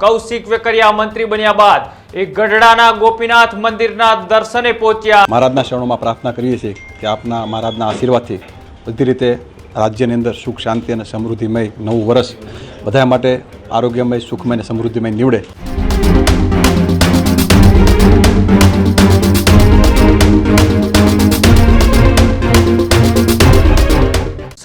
કૌશિક વેકરિયા મંત્રી બન્યા બાદ એ ગઢડાના ગોપીનાથ મંદિરના દર્શને પહોંચ્યા. મહારાજના શરણોમાં પ્રાર્થના કરીએ છીએ કે આપના મહારાજના આશીર્વાદથી બધી રીતે રાજ્યની અંદર સુખ, શાંતિ અને સમૃદ્ધિમય નવું વર્ષ બધા માટે આરોગ્યમય, સુખમય અને સમૃદ્ધિમય નીવડે.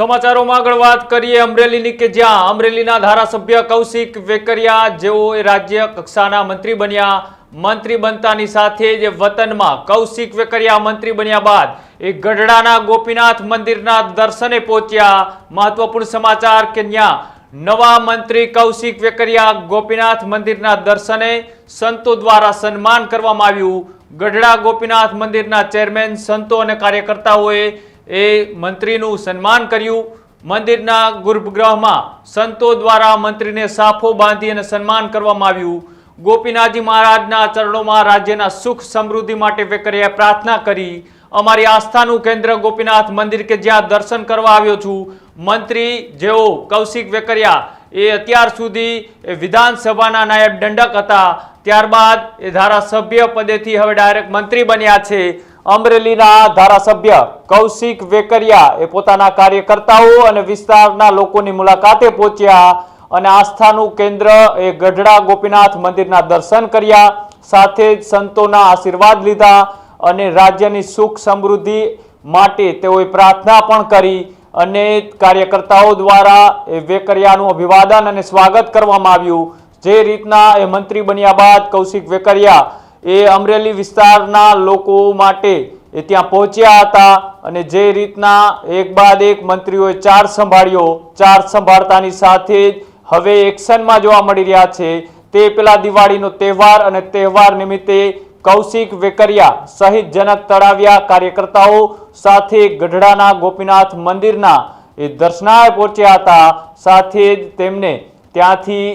સમાચારોમાં આગળ વાત કરીએ અમરેલીની કે જ્યાં અમરેલીના ધારાસભ્ય કૌશિક વેકરિયા જેઓ રાજ્ય કક્ષાના મંત્રી બન્યા. મંત્રી બનતાની સાથે જ વતનમાં કૌશિક વેકરિયા મંત્રી બન્યા બાદ એ ગઢડાના ગોપીનાથ મંદિરના દર્શને પહોંચ્યા. મહત્વપૂર્ણ સમાચાર કે ત્યાં નવા મંત્રી કૌશિક વેકરિયા ગોપીનાથ મંદિરના દર્શને સંતો દ્વારા સન્માન કરવામાં આવ્યું. ગઢડા ગોપીનાથ મંદિરના ચેરમેન, સંતો અને કાર્યકર્તાઓએ એ મંત્રીનું સન્માન કર્યું. મંદિરના ગર્ભગૃહમાં સંતો દ્વારા મંત્રીને સાફો બાંધી અને સન્માન કરવામાં આવ્યું. ગોપીનાથજી મહારાજના ચરણોમાં રાજ્યના સુખ સમૃદ્ધિ માટે વેકરિયાએ પ્રાર્થના કરી. અમારી આસ્થાનું કેન્દ્ર ગોપીનાથ મંદિર કે જ્યાં દર્શન કરવા આવ્યો છું. મંત્રી જેઓ કૌશિક વેકરિયા એ અત્યાર સુધી એ વિધાનસભાના નાયબ દંડક હતા. ત્યારબાદ એ ધારાસભ્ય પદેથી હવે ડાયરેક્ટ મંત્રી બન્યા છે. અમરેલીના ધારાસભ્ય કૌશિક વેકરિયા એ પોતાના કાર્યકર્તાઓ અને વિસ્તારના લોકોની મુલાકાતે પહોંચ્યા અને આસ્થાનું કેન્દ્ર એ ગઢડા ગોપીનાથ મંદિરના દર્શન કર્યા, સાથે જ સંતોના આશીર્વાદ લીધા અને રાજ્યની સુખ સમૃદ્ધિ માટે તેઓએ પ્રાર્થના પણ કરી અને કાર્યકર્તાઓ દ્વારા એ વેકરિયાનું અભિવાદન અને સ્વાગત કરવામાં આવ્યું. જે રીતના એ મંત્રી બન્યા બાદ કૌશિક વેકરિયા એ અમરેલી વિસ્તારના લોકો માટે એ ત્યાં પહોંચ્યા હતા અને જે રીતના એક બાદ એક મંત્રીઓએ ચાર સંભાળ્યો ચાર સંભાળતાની સાથે જ હવે એક્શનમાં જોવા મળી રહ્યા છે. તે પેલા દિવાળીનો તહેવાર અને તહેવાર નિમિત્તે કૌશિક વેકરિયા, સહિત જનક તળાવિયા કાર્યકર્તાઓ સાથે ગઢડાના ગોપીનાથ મંદિરના એ દર્શનાએ પહોંચ્યા હતા. સાથે જ તેમને ત્યાંથી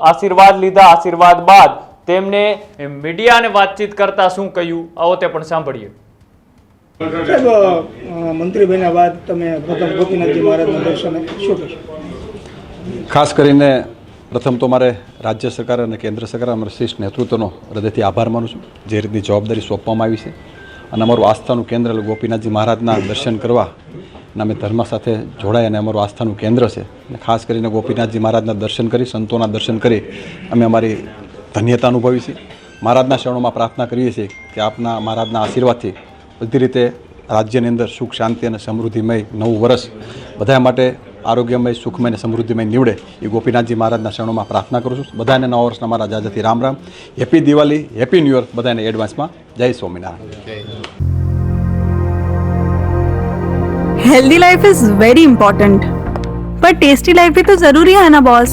આશીર્વાદ લીધા. આશીર્વાદ બાદ તેમને મીડિયાને વાતચીત કરતા શું કહ્યું? આવો તે પણ સાંભળીએ. મંત્રીભાઈના બાદ તમે પ્રથમ ગોપીનાથજી મહારાજના દર્શને શું કહેશો? ખાસ કરીને પ્રથમ તો મારે રાજ્ય સરકાર અને કેન્દ્ર સરકાર અમારા શ્રેષ્ઠ નેતૃત્વનો હૃદયથી આભાર માનું છું જે રીતની જવાબદારી સોંપવામાં આવી છે. અને અમારું આસ્થાનું કેન્દ્ર ગોપીનાથજી મહારાજના દર્શન કરવા અને અમે ધર્મ સાથે જોડાય અને અમારું આસ્થાનું કેન્દ્ર છે. અને ખાસ કરીને ગોપીનાથજી મહારાજના દર્શન કરી સંતોના દર્શન કરી અમે અમારી ધન્યતા અનુભવી છે. મહારાજના શરણોમાં પ્રાર્થના કરીએ છીએ કે આપના મહારાજના આશીર્વાદથી બધી રીતે રાજ્યની અંદર સુખ, શાંતિ અને સમૃદ્ધિમય નવું વર્ષ બધા માટે આરોગ્યમય, સુખમય અને સમૃદ્ધિમય નીવડે એ ગોપીનાથજી મહારાજના શરણોમાં પ્રાર્થના કરું છું. બધાને નવા વર્ષના મારા જાજાથી Ram Ram. Happy Diwali happy new year બધાને એડવાન્સમાં જય Swaminarayan. Healthy life is very important પર ટેસ્ટી લાઈફ ભી તો જરૂરી હે ના બોસ